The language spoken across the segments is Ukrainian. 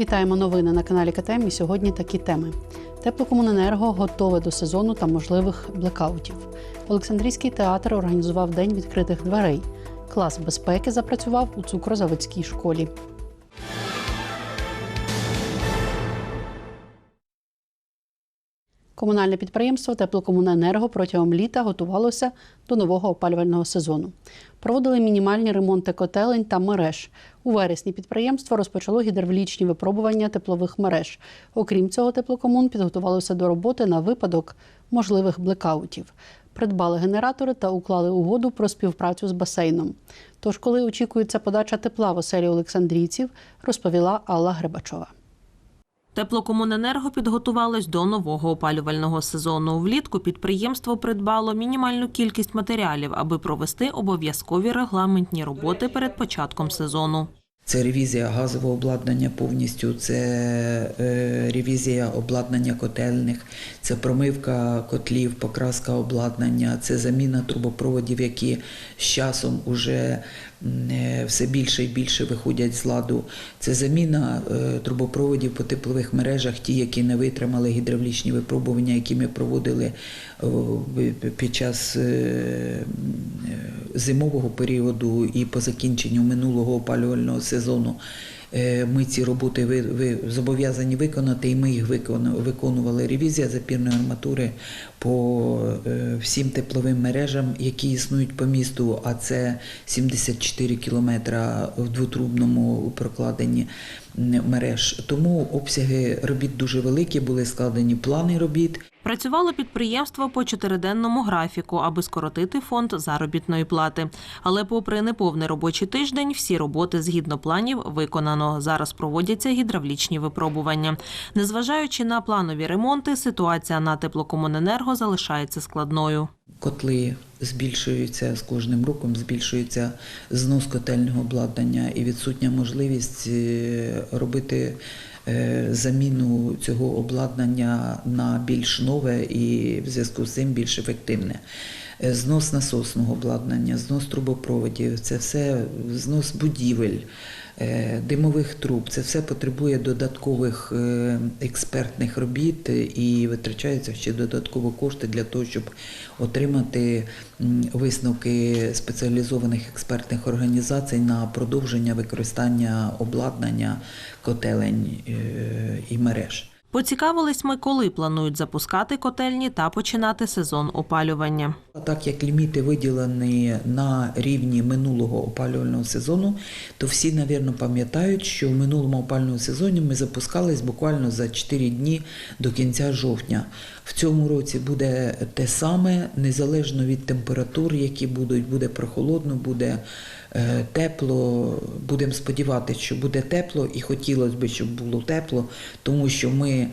Вітаємо новини на каналі КТМ. І сьогодні такі теми: Теплокомуненерго готове до сезону та можливих блекаутів. Олександрійський театр організував день відкритих дверей. Клас безпеки запрацював у цукрозаводській школі. Комунальне підприємство Теплокомуненерго протягом літа готувалося до нового опалювального сезону. Проводили мінімальні ремонти котелень та мереж. У вересні підприємство розпочало гідравлічні випробування теплових мереж. Окрім цього, теплокомун підготувалося до роботи на випадок можливих блекаутів. Придбали генератори та уклали угоду про співпрацю з басейном. Тож, коли очікується подача тепла в оселі Олександрійців, розповіла Алла Гребачова. Теплокомуненерго підготувалось до нового опалювального сезону. Влітку підприємство придбало мінімальну кількість матеріалів, аби провести обов'язкові регламентні роботи перед початком сезону. Це ревізія газового обладнання повністю, це е, ревізія обладнання котельних, це промивка котлів, покраска обладнання, це заміна трубопроводів, які з часом уже е, все більше і більше виходять з ладу. Це заміна е, трубопроводів по теплових мережах, ті, які не витримали гідравлічні випробування, які ми проводили під час зимового періоду і по закінченню минулого опалювального сезону. Е, Ми ці роботи ви, зобов'язані виконати, і ми їх виконували. Ревізія запірної арматури по е, всім тепловим мережам, які існують по місту, а це 74 кілометра в двотрубному прокладенні мереж. Тому обсяги робіт дуже великі, були складені плани робіт. Працювало підприємство по чотириденному графіку, аби скоротити фонд заробітної плати. Але, попри неповний робочий тиждень, всі роботи згідно планів виконано. Зараз проводяться гідравлічні випробування. Незважаючи на планові ремонти, ситуація на теплокомуненерго залишається складною. Котли збільшуються з кожним роком, збільшується знос котельного обладнання і відсутня можливість е, робити е, заміну цього обладнання на більш нове і в зв'язку з цим більш ефективне. Е, Знос насосного обладнання, знос трубопроводів, це все знос будівель е, димових труб. Це все потребує додаткових е, експертних робіт і витрачаються ще додаткові кошти для того, щоб отримати висновки спеціалізованих експертних організацій на продовження використання обладнання котелень і мереж. Поцікавились ми, коли планують запускати котельні та починати сезон опалювання. Так як ліміти виділені на рівні минулого опалювального сезону, то всі, навірно, пам'ятають, що в минулому опалювальному сезоні ми запускались буквально за 4 дні до кінця жовтня. В цьому році буде те саме, незалежно від температур, які будуть, буде прохолодно, буде тепло. Будемо сподіватися, що буде тепло, і хотілося б, щоб було тепло, тому що ми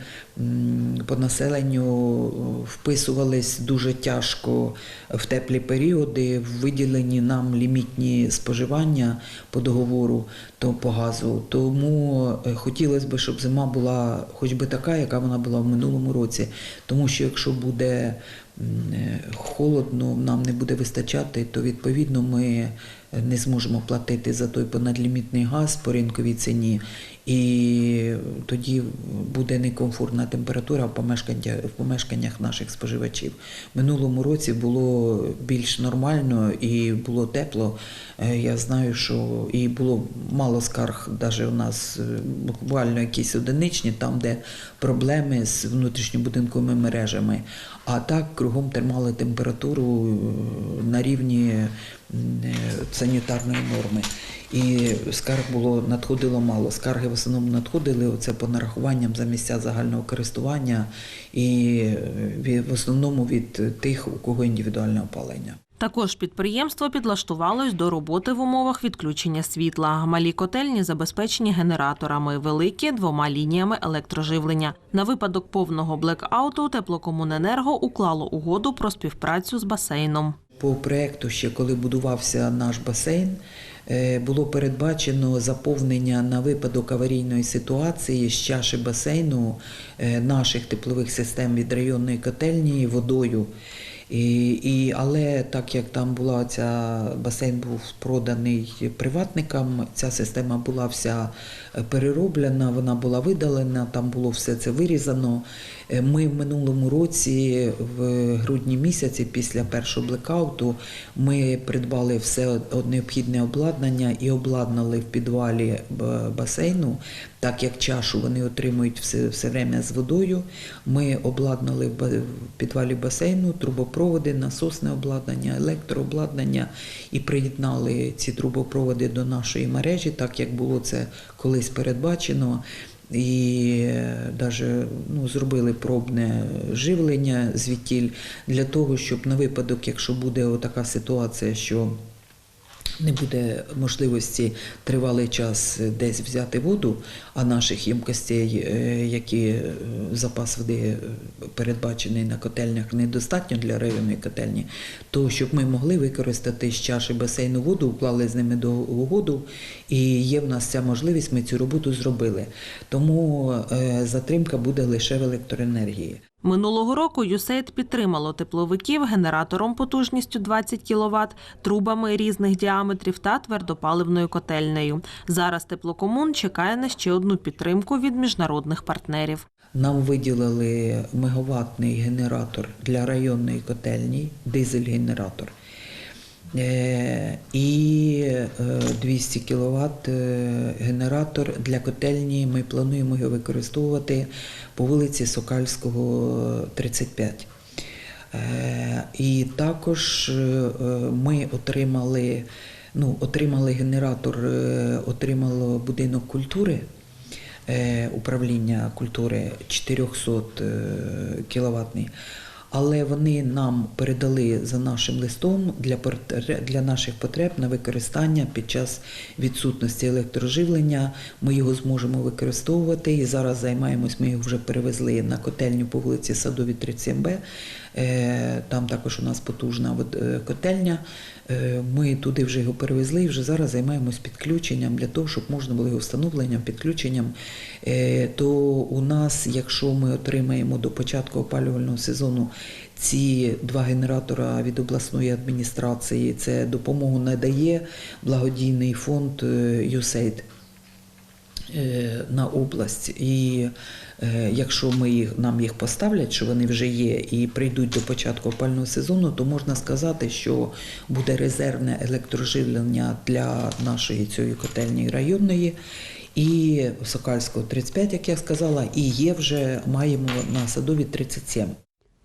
по населенню вписувались дуже тяжко в теплі періоди, виділені нам лімітні споживання по договору то по газу. Тому е, хотілося б, щоб зима була хоч би така, яка вона була в минулому році. Тому що якщо буде е, холодно, нам не буде вистачати, то відповідно ми не зможемо платити за той понадлімітний газ по ринковій ціні. І тоді буде некомфортна температура в помешканнях, в помешканнях наших споживачів. Минулому році було більш нормально і було тепло. Е, Я знаю, що і було мало скарг, навіть у нас е, буквально якісь одиничні, там, де проблеми з внутрішньобудинковими мережами. А так кругом тримали температуру е, на рівні санітарної норми. І скарг було надходило мало. Скарги в основному надходили оце по нарахуванням за місця загального користування і е, в основному від тих, у кого індивідуальне опалення. Також підприємство підлаштувалось до роботи в умовах відключення світла. Малі котельні забезпечені генераторами, великі двома лініями електроживлення. На випадок повного блекауту теплокомуненерго уклало угоду про співпрацю з басейном. По проекту, ще коли будувався наш басейн, е, було передбачено заповнення на випадок аварійної ситуації з чаші басейну е, наших теплових систем від районної котельні водою. І, і, але так як там була ця басейн був проданий приватникам, ця система була вся е, перероблена, вона була видалена, там було все це вирізано. Е, Ми в минулому році, в грудні місяці, після першого блекауту, ми придбали все необхідне обладнання і обладнали в підвалі басейну, так як чашу вони отримують все, все время з водою. Ми обладнали в підвалі басейну трубопроводи, насосне обладнання, електрообладнання і приєднали ці трубопроводи до нашої мережі, так як було це колись передбачено. І навіть ну, зробили пробне живлення звідтіль для того, щоб на випадок, якщо буде така ситуація, що не буде можливості тривалий час десь взяти воду, а наших ємкостей, е, які е, запас води е, передбачений на котельнях, недостатньо для районної котельні, то щоб ми могли використати з чаші басейну воду, уклали з ними до угоду, і є в нас ця можливість, ми цю роботу зробили. Тому затримка буде лише в електроенергії. Минулого року ЮСЕЙД підтримало тепловиків генератором потужністю 20 кВт, трубами різних діаметрів та твердопаливною котельнею. Зараз теплокомун чекає на ще одну підтримку від міжнародних партнерів. Нам виділили мегаваттний генератор для районної котельні, дизель-генератор. Е, І е, 200 кВт генератор для котельні. Ми плануємо його використовувати по вулиці Сокальського, 35. Е, І також е, ми отримали, ну, отримали генератор, е, отримало будинок культури е, управління культури 400 кіловатний. Але вони нам передали за нашим листом для, для наших потреб на використання під час відсутності електроживлення. Ми його зможемо використовувати і зараз займаємось. Ми його вже перевезли на котельню по вулиці Садові 37Б. Е, Там також у нас потужна е, котельня. Е, Ми туди вже його перевезли і вже зараз займаємось підключенням для того, щоб можна було його встановленням, підключенням. То у нас, якщо ми отримаємо до початку опалювального сезону ці два генератора від обласної адміністрації, це допомогу надає благодійний фонд е, на область. І е, якщо ми їх, нам їх поставлять, що вони вже є, і прийдуть до початку опального сезону, то можна сказати, що буде резервне електроживлення для нашої цієї котельні районної. І Сокальського 35, як я сказала, і є вже маємо на садові 37.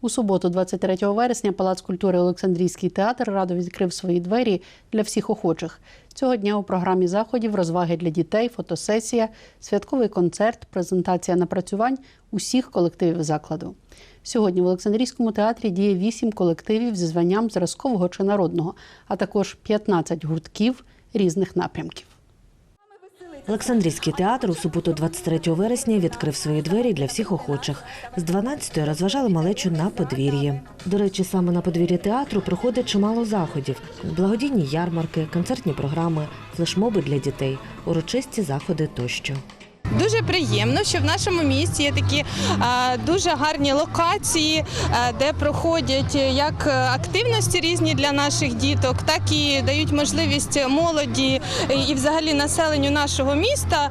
У суботу, 23 вересня, Палац культури Олександрійський театр радо відкрив свої двері для всіх охочих. Цього дня у програмі заходів розваги для дітей, фотосесія, святковий концерт, презентація напрацювань усіх колективів закладу. Сьогодні в Олександрійському театрі діє 8 колективів зі званням зразкового чи народного, а також 15 гуртків різних напрямків. Олександрійський театр у суботу, 23 вересня, відкрив свої двері для всіх охочих. З 12-ї розважали малечу на подвір'ї. До речі, саме на подвір'ї театру проходить чимало заходів: благодійні ярмарки, концертні програми, флешмоби для дітей, урочисті заходи тощо. Дуже приємно, що в нашому місті є такі дуже гарні локації, де проходять як активності різні для наших діток, так і дають можливість молоді і взагалі населенню нашого міста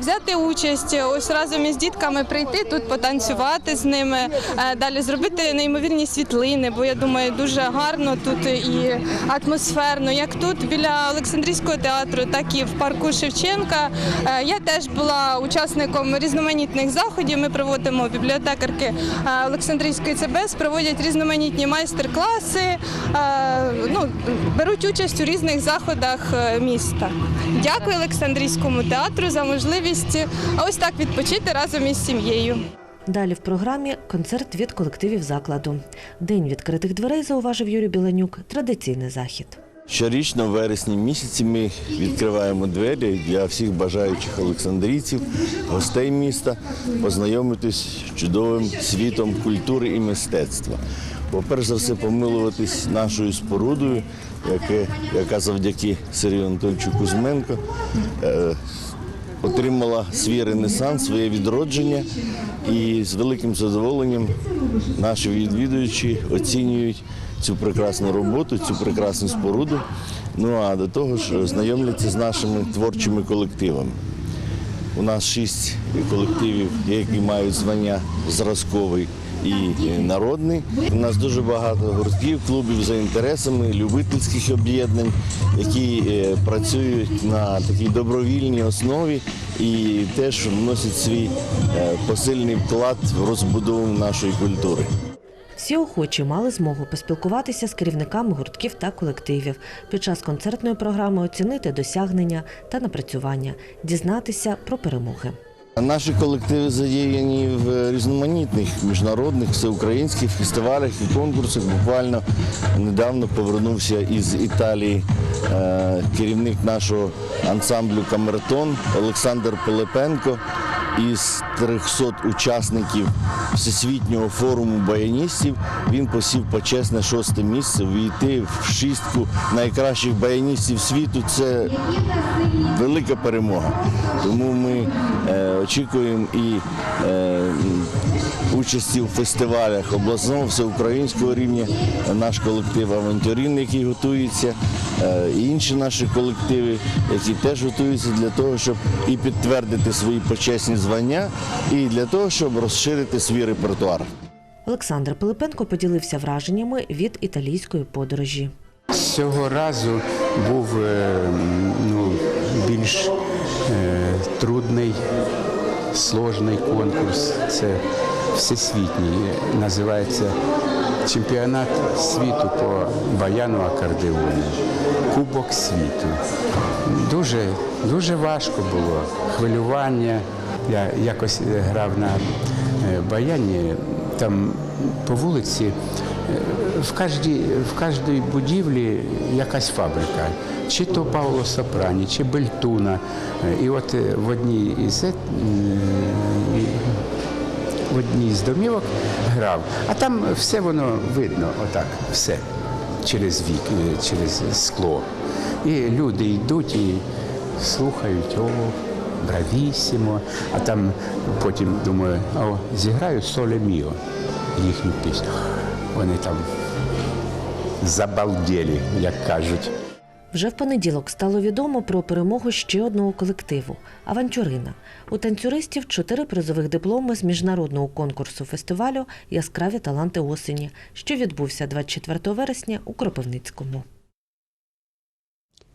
взяти участь ось разом із дітками прийти тут, потанцювати з ними, далі зробити неймовірні світлини, бо я думаю, дуже гарно тут і атмосферно, як тут біля Олександрійського театру, так і в парку Шевченка. Е, Я теж була учасником різноманітних заходів. Ми проводимо бібліотекарки е, Олександрійської ЦБС, проводять різноманітні майстер-класи, е, ну, беруть участь у різних заходах е, міста. Дякую Олександрійському театру за можливість ось так відпочити разом із сім'єю. Далі в програмі концерт від колективів закладу. День відкритих дверей, зауважив Юрій Біланюк, традиційний захід. Щорічно в вересні місяці ми відкриваємо двері для всіх бажаючих олександрійців, гостей міста познайомитись з чудовим світом культури і мистецтва. По-перше за все, помилуватись нашою спорудою, яке, яка завдяки Сергію Анатольовичу Кузьменко е, отримала свій ренесанс, своє відродження, і з великим задоволенням наші відвідувачі оцінюють цю прекрасну роботу, цю прекрасну споруду. Ну а до того ж знайомляться з нашими творчими колективами. У нас шість колективів, які мають звання зразковий і народний. У нас дуже багато гуртків, клубів за інтересами, любительських об'єднань, які е, працюють на такій добровільній основі і теж вносять свій е, посильний вклад в розбудову нашої культури. Всі охочі мали змогу поспілкуватися з керівниками гуртків та колективів, під час концертної програми оцінити досягнення та напрацювання, дізнатися про перемоги. Наші колективи задіяні в різноманітних міжнародних всеукраїнських фестивалях і конкурсах. Буквально недавно повернувся із Італії е, керівник нашого ансамблю Камертон Олександр Пилипенко. Із 300 учасників всесвітнього форуму баяністів він посів почесне шосте місце. Війти в шістку найкращих баяністів світу це велика перемога. Тому ми е, очікуємо і е, участі в фестивалях обласного, всеукраїнського рівня. Наш колектив Авантюрин, який готується, е, і інші наші колективи, які теж готуються для того, щоб і підтвердити свої почесні звання, і для того, щоб розширити свій репертуар. Олександр Пилипенко поділився враженнями від італійської подорожі. Цього разу був е, ну, більш е, трудний, сложний конкурс. Це всесвітній. Називається Чемпіонат світу по баяну акордеону. Кубок світу. Дуже, дуже важко було. Хвилювання. Я якось грав на е, баяні, там по вулиці в кожній, в кожній будівлі якась фабрика. Чи то Пауло Сопрані, чи Бельтуна. І от е, в одній із, е, в одній з домівок грав, а там все воно видно, отак, все через вік, е, через скло. І люди йдуть і слухають, о, бравісімо. А там потім думаю, о, зіграю соле міо їхню пісню. Вони там забалдєлі, як кажуть. Вже в понеділок стало відомо про перемогу ще одного колективу Авантюрина. У танцюристів чотири призових дипломи з міжнародного конкурсу фестивалю Яскраві таланти осені, що відбувся 24 вересня у Кропивницькому.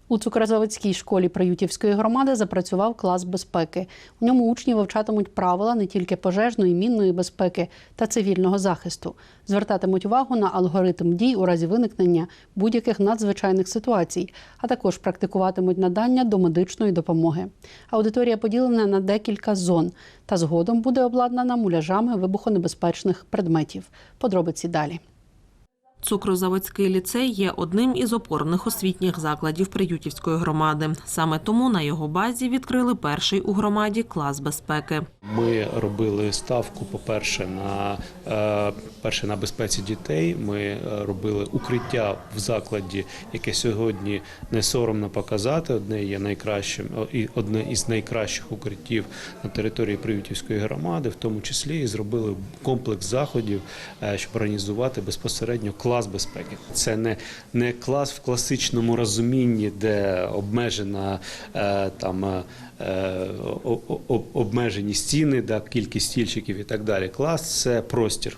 У Цукрозаводській школі Приютівської громади запрацював клас безпеки. У ньому учні вивчатимуть правила не тільки пожежної, мінної безпеки та цивільного захисту. Звертатимуть увагу на алгоритм дій у разі виникнення будь-яких надзвичайних ситуацій, а також практикуватимуть надання домедичної допомоги. Аудиторія поділена на декілька зон та згодом буде обладнана муляжами вибухонебезпечних предметів. Подробиці далі. Цукрозаводський ліцей є одним із опорних освітніх закладів Приютівської громади. Саме тому на його базі відкрили перший у громаді клас безпеки. Ми робили ставку, по-перше, на е, перше на безпеці дітей. Ми е, робили укриття в закладі, яке сьогодні не соромно показати. Одне є найкращим одне із найкращих укриттів на території Привітівської громади, в тому числі і зробили комплекс заходів, е, щоб організувати безпосередньо клас безпеки. Це не, не клас в класичному розумінні, де обмежена е, там. е, е, обмежені стіни, да, кількість стільчиків і так далі. Клас це простір.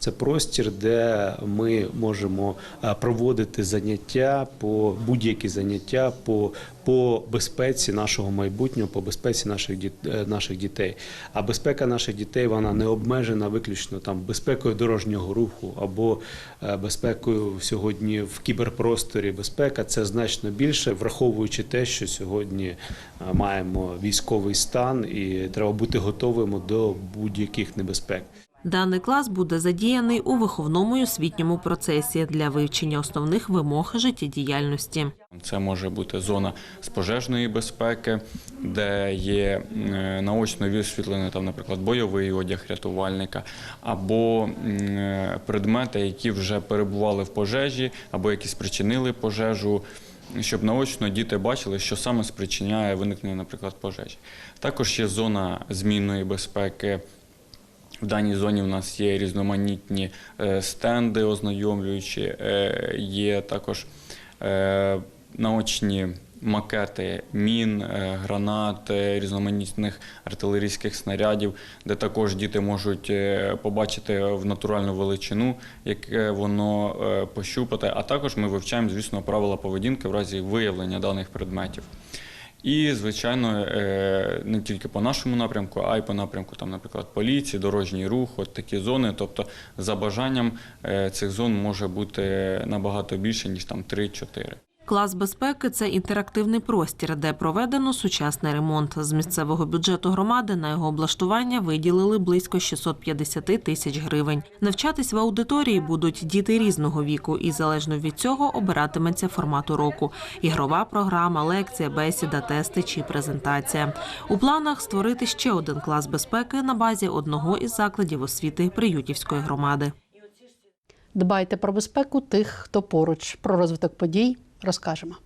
Це простір, де ми можемо е, проводити заняття по будь-які заняття по, по безпеці нашого майбутнього, по безпеці наших е, наших дітей. А безпека наших дітей вона не обмежена виключно там безпекою дорожнього руху або е, безпекою сьогодні в кіберпросторі. Безпека це значно більше, враховуючи те, що сьогодні маємо військовий стан і треба бути готовими до будь-яких небезпек. Даний клас буде задіяний у виховному і освітньому процесі для вивчення основних вимог життєдіяльності. Це може бути зона з пожежної безпеки, де є е, наочно висвітлений там, наприклад, бойовий одяг рятувальника, або е, предмети, які вже перебували в пожежі, або які спричинили пожежу. щоб наочно діти бачили, що саме спричиняє виникнення, наприклад, пожежі. Також є зона змінної безпеки. В даній зоні в нас є різноманітні е, стенди, ознайомлюючі, е, є також е, наочні макети мін, гранат, різноманітних артилерійських снарядів, де також діти можуть побачити в натуральну величину, яке воно пощупати. А також ми вивчаємо, звісно, правила поведінки в разі виявлення даних предметів. І, звичайно, е, не тільки по нашому напрямку, а й по напрямку, там, наприклад, поліції, дорожній рух, от такі зони. Тобто, за бажанням е, цих зон може бути набагато більше, ніж там 3-4. Клас безпеки це інтерактивний простір, де проведено сучасний ремонт. З місцевого бюджету громади на його облаштування виділили близько 650 тисяч гривень. Навчатись в аудиторії будуть діти різного віку, і залежно від цього обиратиметься формат уроку: ігрова програма, лекція, бесіда, тести чи презентація. У планах створити ще один клас безпеки на базі одного із закладів освіти Приютівської громади. Дбайте про безпеку тих, хто поруч. Про розвиток подій розкажемо.